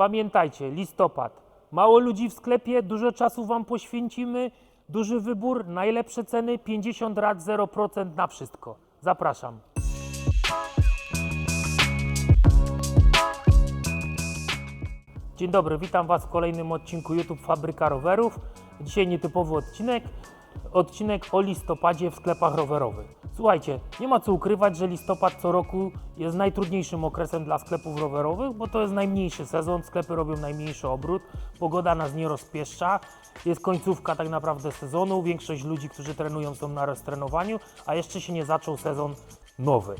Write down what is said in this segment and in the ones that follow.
Pamiętajcie, listopad. Mało ludzi w sklepie, dużo czasu Wam poświęcimy, duży wybór, najlepsze ceny, 50 rat 0% na wszystko. Zapraszam. Dzień dobry, witam Was w kolejnym odcinku YouTube Fabryka Rowerów. Dzisiaj nietypowy odcinek, odcinek o listopadzie w sklepach rowerowych. Słuchajcie, nie ma co ukrywać, że listopad co roku jest najtrudniejszym okresem dla sklepów rowerowych, bo to jest najmniejszy sezon, sklepy robią najmniejszy obrót, pogoda nas nie rozpieszcza, jest końcówka tak naprawdę sezonu, większość ludzi, którzy trenują są na roztrenowaniu, a jeszcze się nie zaczął sezon nowy.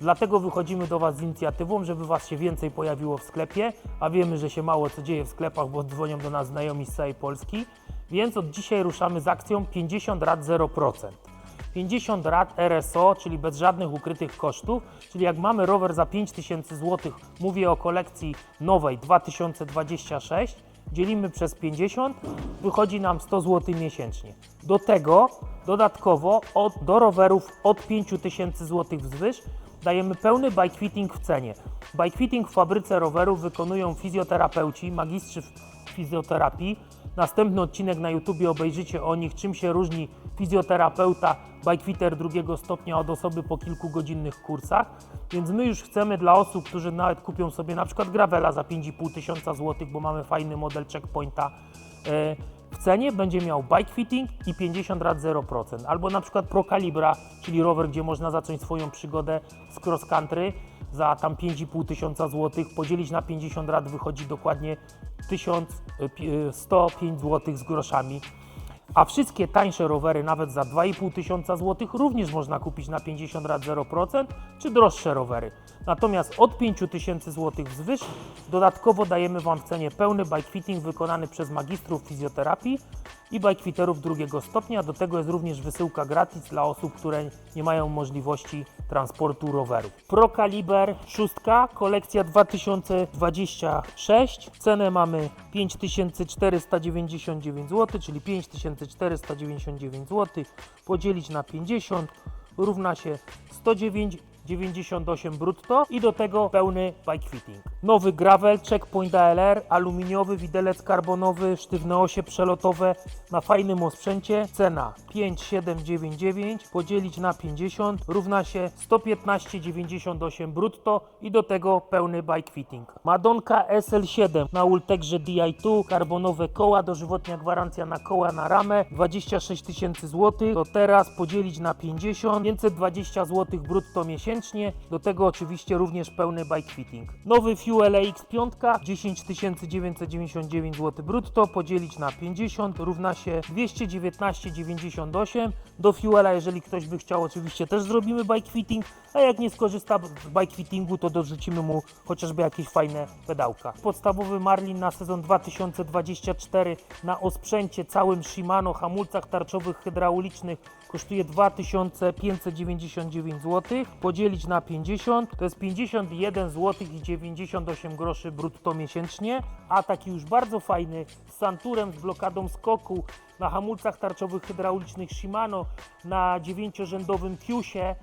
Dlatego wychodzimy do Was z inicjatywą, żeby Was się więcej pojawiło w sklepie, a wiemy, że się mało co dzieje w sklepach, bo dzwonią do nas znajomi z całej Polski. Więc od dzisiaj ruszamy z akcją 50 rat 0%. 50 rat RSO, czyli bez żadnych ukrytych kosztów, czyli jak mamy rower za 5000 zł, mówię o kolekcji nowej 2026, dzielimy przez 50, wychodzi nam 100 zł miesięcznie. Do tego dodatkowo od, do rowerów od 5000 zł wzwyż dajemy pełny bike w cenie. Bike w fabryce rowerów wykonują fizjoterapeuci, magistrzy fizjoterapii. Następny odcinek na YouTubie obejrzycie o nich, czym się różni fizjoterapeuta, bikefitter drugiego stopnia od osoby po kilkugodzinnych kursach. Więc my już chcemy dla osób, którzy nawet kupią sobie na przykład Gravela za 5,5 tysiąca złotych, bo mamy fajny model checkpointa, e, w cenie będzie miał bike fitting i 50 rat 0%. Albo na przykład Pro Calibra, czyli rower, gdzie można zacząć swoją przygodę z cross country za tam 5,5 tysiąca złotych, podzielić na 50 rat wychodzi dokładnie 1105 złotych z groszami. A wszystkie tańsze rowery, nawet za 2,5 tysiąca złotych, również można kupić na 50 rat 0%, czy droższe rowery. Natomiast od 5 tysięcy złotych wzwyż dodatkowo dajemy Wam w cenie pełny bike fitting wykonany przez magistrów fizjoterapii i bikefitterów drugiego stopnia. Do tego jest również wysyłka gratis dla osób, które nie mają możliwości transportu roweru. Pro Caliber 6, kolekcja 2026. Cenę mamy 5499 zł, czyli 5499 zł podzielić na 50 równa się 109,98 brutto i do tego pełny bike fitting. Nowy gravel Checkpoint ALR, aluminiowy widelec karbonowy, sztywne osie przelotowe na fajnym osprzęcie. Cena 5799 podzielić na 50 równa się 115,98 brutto i do tego pełny bike fitting. Madonka SL7 na Ultegrze Di2, karbonowe koła, dożywotnia gwarancja na koła na ramę, 26 tysięcy złotych. To teraz podzielić na 50, 520 zł brutto miesięcznie. Do tego oczywiście również pełny bike fitting. Nowy Fuel X5, 10 999 zł brutto, podzielić na 50 równa się 219,98. Do Fuela, jeżeli ktoś by chciał, oczywiście też zrobimy bike fitting, a jak nie skorzysta z bike fittingu, to dorzucimy mu chociażby jakieś fajne pedałka. Podstawowy Marlin na sezon 2024 na osprzęcie całym Shimano, hamulcach tarczowych hydraulicznych kosztuje 2599 zł. Podzielić na 50 to jest 51 zł i 98 groszy brutto miesięcznie, a taki już bardzo fajny z Santurem z blokadą skoku na hamulcach tarczowych hydraulicznych Shimano na dziewięciorzędowym Qsie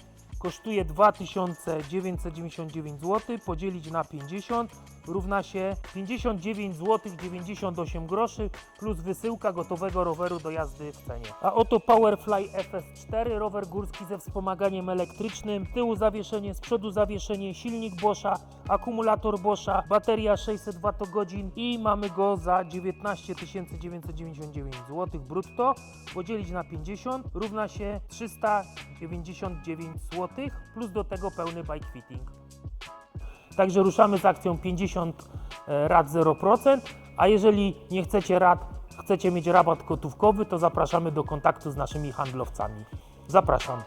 kosztuje 2999 zł, podzielić na 50 równa się 59 zł 98 groszy plus wysyłka gotowego roweru do jazdy w cenie. A oto Powerfly FS4, rower górski ze wspomaganiem elektrycznym, z tyłu zawieszenie, z przodu zawieszenie, silnik Boscha, akumulator Boscha, bateria 600 Wh i mamy go za 19 999 zł brutto, podzielić na 50 równa się 399 zł plus do tego pełny bike fitting. Także ruszamy z akcją 50 rat 0%, a jeżeli nie chcecie rat, chcecie mieć rabat gotówkowy, to zapraszamy do kontaktu z naszymi handlowcami. Zapraszam.